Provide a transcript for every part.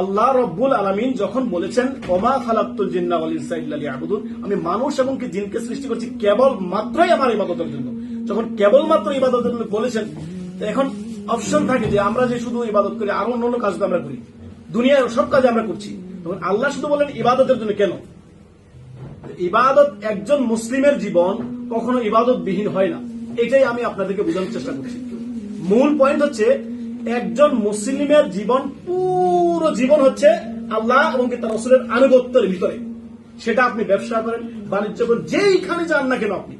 আল্লাহ রব্বুল আলমিন যখন বলেছেন, ওমা খালাক্তুল জিন্না লিয়াবুদুন আমি মানুষ এবং কি জিনকে সৃষ্টি করছি কেবল মাত্রই আমার ইবাদতের জন্য। যখন কেবল মাত্র ইবাদতের জন্য বলেছেন এখন অপশন থাকে যে আমরা যে শুধু ইবাদত করি, আরও অন্য অন্য কাজ আমরা করি। দুনিয়ার সব কাজ আমরা করছি। তখন আল্লাহ শুধু বলেন, ইবাদতের জন্য কেন? ইবাদত একজন মুসলিমের জীবন কখনো ইবাদত বিহীন হয় না। এটাই আমি আপনাদেরকে বোঝানোর চেষ্টা করছি। মূল পয়েন্ট হচ্ছে, একজন মুসলিমের জীবন পুরো জীবন হচ্ছে আল্লাহ এবং তার রসুলের আনুগত্যের ভিতরে। সেটা আপনি ব্যবসা করেন, বাণিজ্য করেন, যেইখানে যান না কেন আপনি।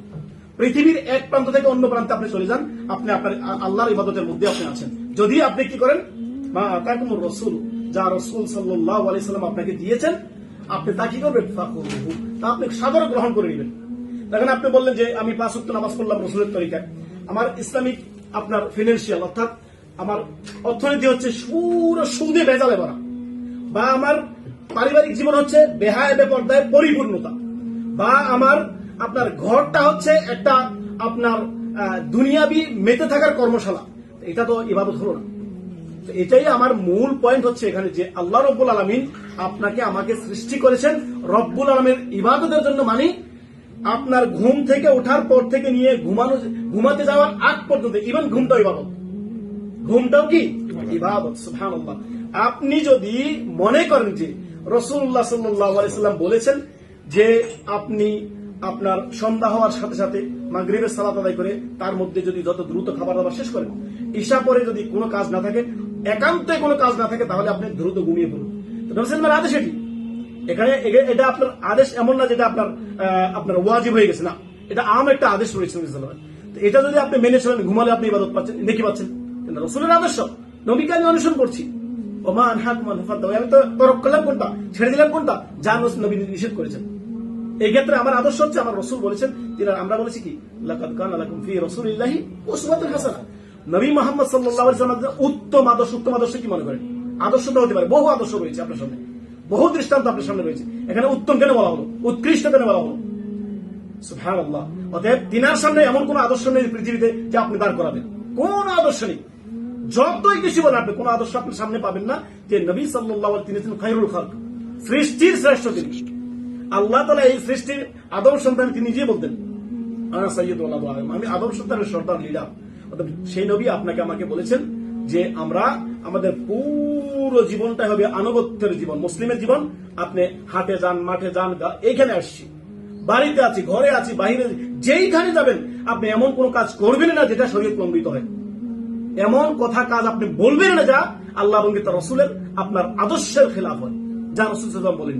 পৃথিবীর এক প্রান্ত থেকে অন্য প্রান্তে আপনি চলে যান, আপনি আপনার আল্লাহর ইবাদতের মধ্যে আপনি আছেন। যদি আপনি কি করেন, মা আতাকুমুর রসুল, যা রসুল সাল্লাহ আলাইসাল্লাম আপনাকে দিয়েছেন, আপনি তা কি করবেন। তা আপনি সাদরে গ্রহণ করে নেবেন। দেখেন আপনি বললেন যে, আমি পাঁচ ওয়াক্ত নামাজ পড়লাম রসুলের তরিকায়। আমার ইসলামিক, আপনার ফিনান্সিয়াল অর্থাৎ আমার অর্থনীতি হচ্ছে পুরো সুদে ভেজালে ভরা। বা আমার পারিবারিক জীবন হচ্ছে বেহায় বেপর্দায় পরিপূর্ণতা। বা আমার আপনার ঘরটা হচ্ছে একটা আপনার দুনিয়াবি মেতে থাকার কর্মশালা। এটা তো ইবাদত হলো না। এটাই আমার মূল পয়েন্ট হচ্ছে এখানে যে আল্লাহ রব্বুল আলমিন আপনাকে আমাকে সৃষ্টি করেছেন রব্বুল আলমের ইবাদতের জন্য মানি আপনার ঘুম থেকে ওঠার পর থেকে নিয়ে ঘুমানো ঘুমাতে যাওয়ার আগ পর্যন্ত ইভেন ঘুমটা ইবাদত। ঘুমটাও কি? ইবাদত আপনি যদি মনে করেন যে রসুল্লাহ সাল্লাম বলেছেন যে আপনি আপনার সন্ধ্যা হওয়ার সাথে সাথে মাগরিবের সালাত আদায় করে তার মধ্যে যদি যত দ্রুত খাবার দাবার শেষ করেন, ঈশা পরে যদি কোনো কাজ না থাকে একান্তই কোনো কাজ না থাকে, তাহলে আপনি দ্রুত ঘুমিয়ে পড়ুন। রসুলের আদেশ এটি। এখানে এটা আপনার আদেশ এমন না যেটা আপনার আপনার ওয়াজিব হয়ে গেছে, না। এটা আম একটা আদেশ রয়েছে এটা যদি আপনি মেনে চলেন, ঘুমালে আপনি ইবাদত পাচ্ছেন দেখি পাচ্ছেন? রসুলের আদর্শ, নবীকে আমি অনুসরণ করছি। ওমা আনহাকুম আন ফাদ্দাউ। আমি তো তরক করলাম কোনটা? ছেড়ে দিলাম কোনটা? যা নবী নিষেধ করেছেন। এই ক্ষেত্রে আমার আদর্শ হচ্ছে, আমার রসুল বলেছেন, তিনি আমরা বলেছি কি? নবী উত্তম আদর্শ উত্তম আদর্শ কি মনে করেন? আদর্শ তো হতে পারে, বহু আদর্শ রয়েছে আপনার সামনে। বহু দৃষ্টান্ত আপনার সামনে রয়েছে। এখানে উত্তম কেন বলা হলো? উৎকৃষ্ট কেন বলা হলো? সুবহানাল্লাহ। অতএব তিনার সামনে এমন কোন আদর্শ নেই পৃথিবীতে যে আপনি দাঁড় করাবেন। কোন আদর্শ নেই। যতই কিছু বলেন আপনি, কোন আদর্শ আপনি সামনে পাবেন না যে নবী আলাইহি তিনি ছিলেন খায়রুল খালক। সৃষ্টির শ্রেষ্ঠ তিনি। আল্লাহ তালা এই সৃষ্টির আদম সন্তান তিনি নিজে বলতেন। আমি আদম সন্তানের সর্দার লিডার। সেই নবী আপনাকে আমাকে বলেছেন যে আমরা আমাদের পুরো জীবনটাই হবে আনুগত্যের জীবন, মুসলিমের জীবন। আপনি হাটে যান, মাঠে যান এখানে আসছি। বাড়িতে আছি, ঘরে আছি, বাহিরে যেইখানে যাবেন, আপনি এমন কোন কাজ করবেন না যেটা শরীর লম্বিত হয়। এমন কথা কাজ আপনি বলবেন না যা আল্লাহ তার রসুলের আপনার আদর্শের খেলাফ হয় যা রসুল বলেন